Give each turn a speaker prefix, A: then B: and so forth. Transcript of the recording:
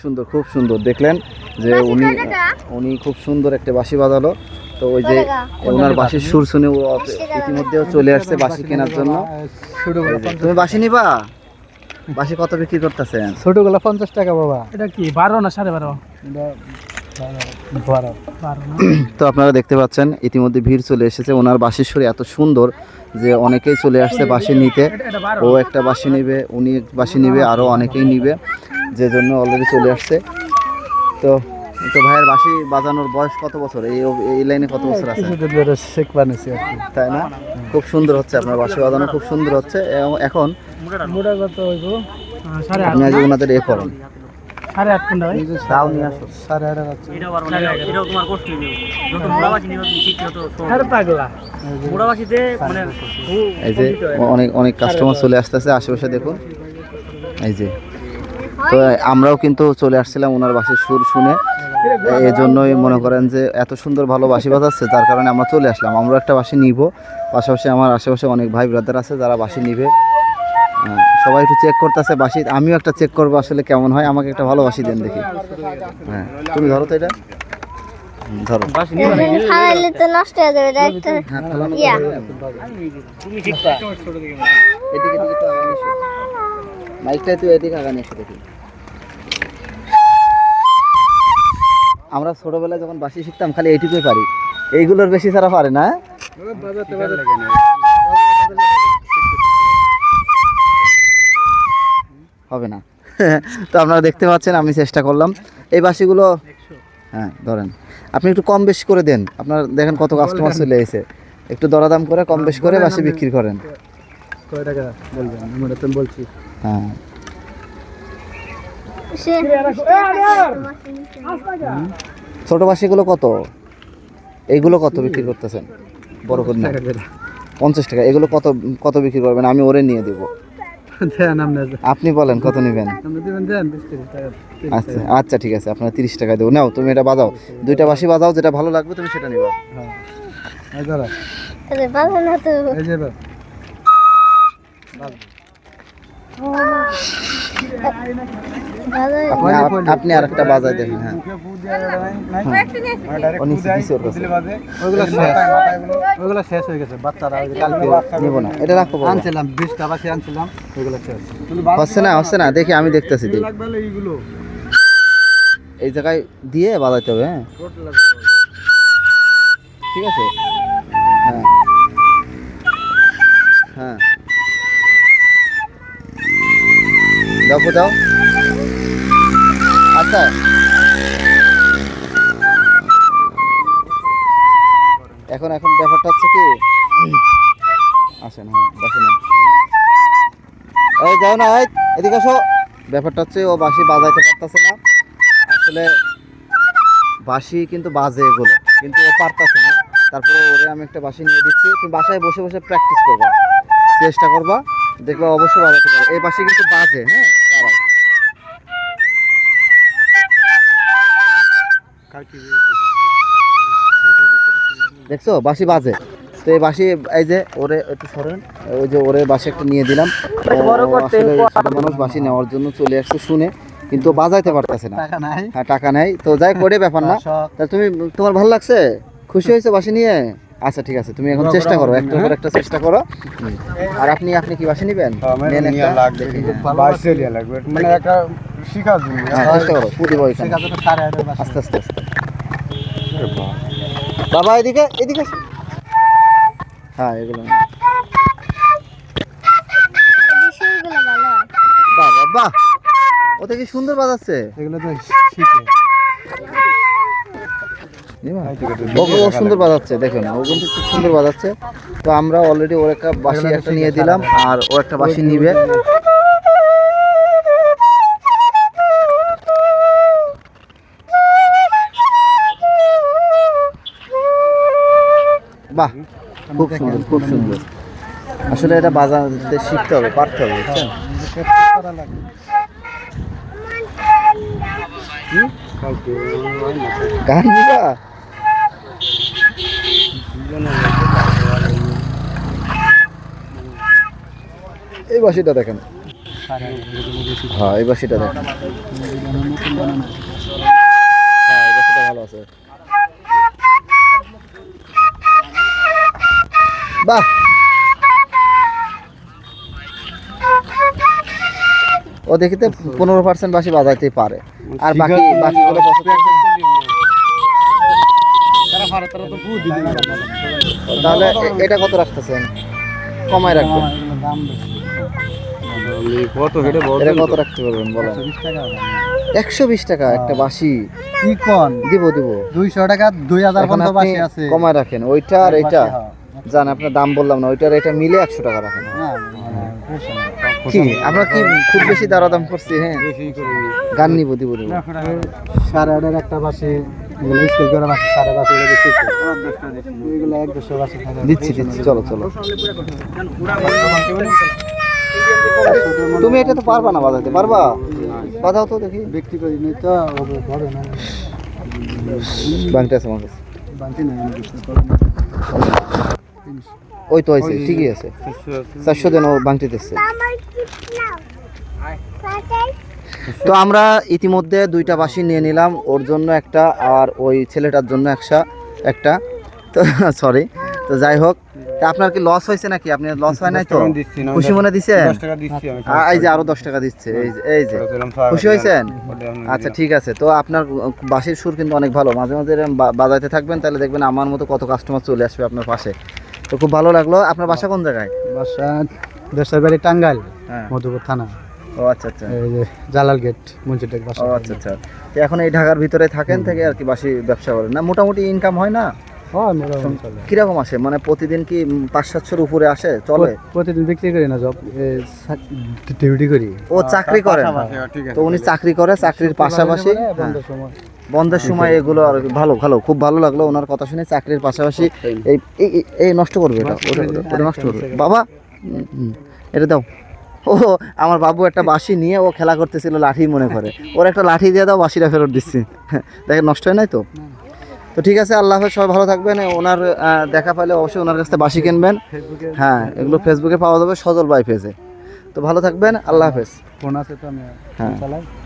A: খুব সুন্দর খুব সুন্দর। দেখলেন যে উনি উনি খুব সুন্দর একটা বাঁশি বাজালো। তো ওই যে ওনার বাঁশির সুর শুনে ও ইতিমধ্যেও চলে আসছে বাঁশি কেনার জন্য। তুমি বাঁশি নিবা? বাঁশি কত বিক্রি করতেছেন?
B: ছোটগুলো পঞ্চাশ টাকা বাবা।
C: এটা কি বারো না সাড়ে বারো?
A: তো আপনারা দেখতে পাচ্ছেন ইতিমধ্যে ভিড় চলে এসেছে। ওনার বাঁশির সুর এত সুন্দর যে অনেকেই চলে আসছে বাঁশি নিতে। ও একটা বাঁশি নিবে উনি এক বাঁশি নিবে আরও অনেকেই নিবে যে জন্য অলরেডি চলে আসছে। তো তো ভাইয়ের বাঁশি বাজানোর বয়স কত বছর? এই এই লাইনে কত বছর আছে? তাই না? খুব সুন্দর হচ্ছে আপনার বাঁশি বাজানো খুব সুন্দর হচ্ছে। এবং এখন আপনি আগে ওনাদের এ করেন।
C: সাড়ে আট ভাই?
A: তাও নিয়ে আসো
B: সাড়ে আট আছে
C: আরে পাগলা।
A: এই যে অনেক অনেক কাস্টমার চলে আসতেছে আশেপাশে দেখুন। এই যে। তো আমরাও কিন্তু চলে আসছিলাম ওনার বাসির সুর শুনে। এই জন্যই মনে করেন যে এত সুন্দর ভালো বাসি বাজাচ্ছে যার কারণে আমরা চলে আসলাম। আমরা একটা বাসি নিব। পাশাপাশি আমার আশেপাশে অনেক ভাই ব্রাদার আছে যারা বাসি নিবে। সবাই একটু চেক করতেছে বাসি আমিও একটা চেক করব আসলে কেমন হয় আমাকে একটা ভালো বাঁশি দেন দেখি। হ্যাঁ তুমি ধরো তো এটা। ধরো।
D: তো নষ্ট হয়ে যাবে এটা একটা
A: হ্যাঁ ফেলানো। এদিকে এদিকে একটু আগান এসো। মাইকটা তুই এদিকে আগান এসে দেখি। আমরা ছোটবেলায় যখন বাসি শিখতাম খালি এইটুকুই পারি। এইগুলোর বেশি ছাড়া পারে না হবে না। তো আপনারা দেখতে পাচ্ছেন আমি চেষ্টা করলাম। এই বাঁশিগুলো হ্যাঁ ধরেন। আপনি একটু কম বেশি করে দেন। আপনার দেখেন কত কাস্টমার চলে এসে একটু দরাদাম করে কম বেশি করে বাসি বিক্রি করেন।
B: কয় টাকা বলবেন? আমরা তো বলছি।
A: হ্যাঁ। ছোট বাঁশিগুলো কত? এইগুলো কত বিক্রি করতেছেন? বড় করে। পঞ্চাশ টাকা। এগুলো কত কত বিক্রি করবেন? আমি ওরে নিয়ে দেবো। আপনি বলেন কত নেবেন? আচ্ছা আচ্ছা ঠিক আছে আপনার তিরিশ টাকা দেবো। নাও তুমি এটা বাজাও। দুইটা বাসি বাজাও যেটা ভালো লাগবে তুমি সেটা নিবা।
B: হ্যাঁ।
A: আপনি আপনি আর একটা বাজায় দেখেন হ্যাঁ। কাছে।
B: ওইগুলো শেষ। হয়ে গেছে বাচ্চারা ওই কালকে
A: নিবো না এটা রাখো।
B: আনছিলাম বাসি আনছিলাম ওইগুলো শেষ।
A: হচ্ছে না হচ্ছে না দেখি আমি দেখতেছি দেখি। এই জায়গায় দিয়ে বাজাইতে হবে হ্যাঁ। ঠিক আছে। দাও দাও। আচ্ছা। এখন এখন ব্যাপারটা হচ্ছে কি? আসেন হ্যাঁ বসেন এই যাও না এদিকে আসো। ব্যাপারটা হচ্ছে, ও বাঁশি বাজাইতে পারতেছে না। আসলে বাঁশি কিন্তু বাজে এগুলো। কিন্তু ও পারতেছে না। তারপরে ওরে আমি একটা বাঁশি নিয়ে দিচ্ছি। তুমি বাসায় বসে বসে প্র্যাকটিস করবা। চেষ্টা করবা। দেখবে অবশ্যই বাজাতে পারো। এই বাঁশি কিন্তু বাজে হ্যাঁ? দেখছ? বাঁশি বাজে। তো এই বাঁশি এই যে ওরে একটু সরেন। ওই যে ওরে বাঁশি একটা নিয়ে দিলাম। মানুষ বাঁশি নেওয়ার জন্য চলে আসছে শুনে কিন্তু বাজাইতে পারতেছে না। হ্যাঁ টাকা নেই। তো যাই করে ব্যাপার না। তা তুমি তোমার ভালো লাগছে? খুশি হয়েছে বাসি নিয়ে? আচ্ছা ঠিক আছে। তুমি এখন চেষ্টা করো একটা পর একটা চেষ্টা করো। আর আপনি আপনি কি বাসি নিবেন? হ্যাঁ।
B: মানে একটা শিখার
A: হ্যাঁ, চেষ্টা করো।
B: বাসি
A: আস্তে আস্তে আস্তে। বাবা এদিকে এদিকে হ্যাঁ এগুলো
D: হয়
A: বাহ। ওটা কি সুন্দর বাজাচ্ছে?
B: এগুলো তো শিখে।
A: ও সুন্দর বাজাচ্ছে দেখুন ও কিন্তু খুব সুন্দর বাজাচ্ছে। তো আমরা অলরেডি ওর একটা বাঁশি একটা নিয়ে দিলাম আর ও একটা বাঁশি নিবে। খুব সুন্দর খুব সুন্দর। আসলে এটা বাজাতে শিখতে হবে পারতে হবে গান নিবা এই বাঁশিটা দেখেন। হ্যাঁ এই বাসিটা দেখ হ্যাঁ এই বাসিটা ভালো আছে। বাহ। ও দেখিতে পনেরো পার্সেন্ট বাসি বাজাইতে পারে। আর বাকি বাকিগুলো তাহলে এটা কত রাখতেছেন? কমায় রাখবেন।
B: কত হেডে
A: এটা কত রাখতে পারবেন বলেন। একশো বিশ টাকা একটা বাসি।
B: কি কোন
A: দিব দিব।
B: দুইশো টাকা দুই হাজার
A: এখন
B: বাসি আছে।
A: কমায় রাখেন। ওইটা আর
B: হ্যাঁ।
A: জান আপনার দাম বললাম না ওইটার এটা মিলে একশো টাকা রাখেন। কি আমরা কি খুব বেশি দাম করছি হ্যাঁ? গান নিব দিব দিব।
B: সাড়ে আটের একটা বাসি এগুলো স্কেল করে বাসি সাড়ে বাসি এগুলো এক দেড়শো বাসি
A: দিচ্ছি দিচ্ছি চলো চলো। তুমি এটা তো পারবা না বাজাতে পারবা? বাজাও তো দেখি।
B: বিক্রি করি তো না
A: বাংটা আছে আমার কাছে ওই তো হয়েছে ঠিকই আছে। চারশো দিন ও বাংটি তো আমরা ইতিমধ্যে দুইটা বাসি নিয়ে নিলাম ওর জন্য একটা আর ওই ছেলেটার জন্য একটা একটা। তো সরি তো যাই হোক তা আপনার কি লস হয়েছে নাকি? আপনি লস হয় নাই তো? খুশি মনে দিছেন আ- এই যে আরও দশ টাকা দিচ্ছে এই যে এই যে। খুশি হয়েছেন? আচ্ছা ঠিক আছে। তো আপনার বাসির সুর কিন্তু অনেক ভালো। মাঝে মাঝে বাজাইতে থাকবেন তাহলে দেখবেন আমার মতো কত কাস্টমার চলে আসবে আপনার পাশে। তো খুব ভালো লাগল। আপনার বাসা কোন জায়গায়?
B: বাসা দেশের বাড়ি টাঙ্গাইল
A: হ্যাঁ।
B: মধুপুর থানা।
A: ও আচ্ছা আচ্ছা।
B: জালাল গেট মঞ্চিটেক বাসা।
A: ও আচ্ছা আচ্ছা। তো এখন এই ঢাকার ভিতরে থাকেন থেকে আর কি বাসি ব্যবসা করেন। না মোটামুটি ইনকাম হয় না?
B: হয়।
A: কীরকম আসে? মানে প্রতিদিন কি পাঁচ সাতশোর উপরে আসে? চলে?
B: প্রতিদিন বিক্রি করি না জব ডিউটি করি।
A: ও চাকরি করেন। তো উনি চাকরি করে চাকরির পাশাপাশি?
B: হ্যাঁ,
A: হ্যাঁ,
B: বন্ধের সময়
A: এগুলো আর ভালো ভালো খুব ভালো লাগল ওনার কথা শুনে চাকরির পাশাপাশি এই এই- এই- নষ্ট করবে এটা ওটা নষ্ট করবে। বাবা এটা দাও। ও আমার বাবু একটা বাঁশি নিয়ে ও খেলা করতেছিল লাঠি মনে করে। ওর একটা লাঠি দিয়ে দাও বাঁশিটা ফেরত দিচ্ছি। দেখে নষ্ট হয় নাই তো? তো ঠিক আছে আল্লাহ হাফেজ সবাই ভালো থাকবেন। ওনার দেখা পাইলে অবশ্যই ওনার কাছ থেকে বাঁশি কিনবেন। হ্যাঁ এগুলো ফেসবুকে পাওয়া যাবে সজল বাই পেজে। তো ভালো থাকবেন আল্লাহ হাফেজ।
B: ফোন আছে তো আমি
A: হ্যাঁ।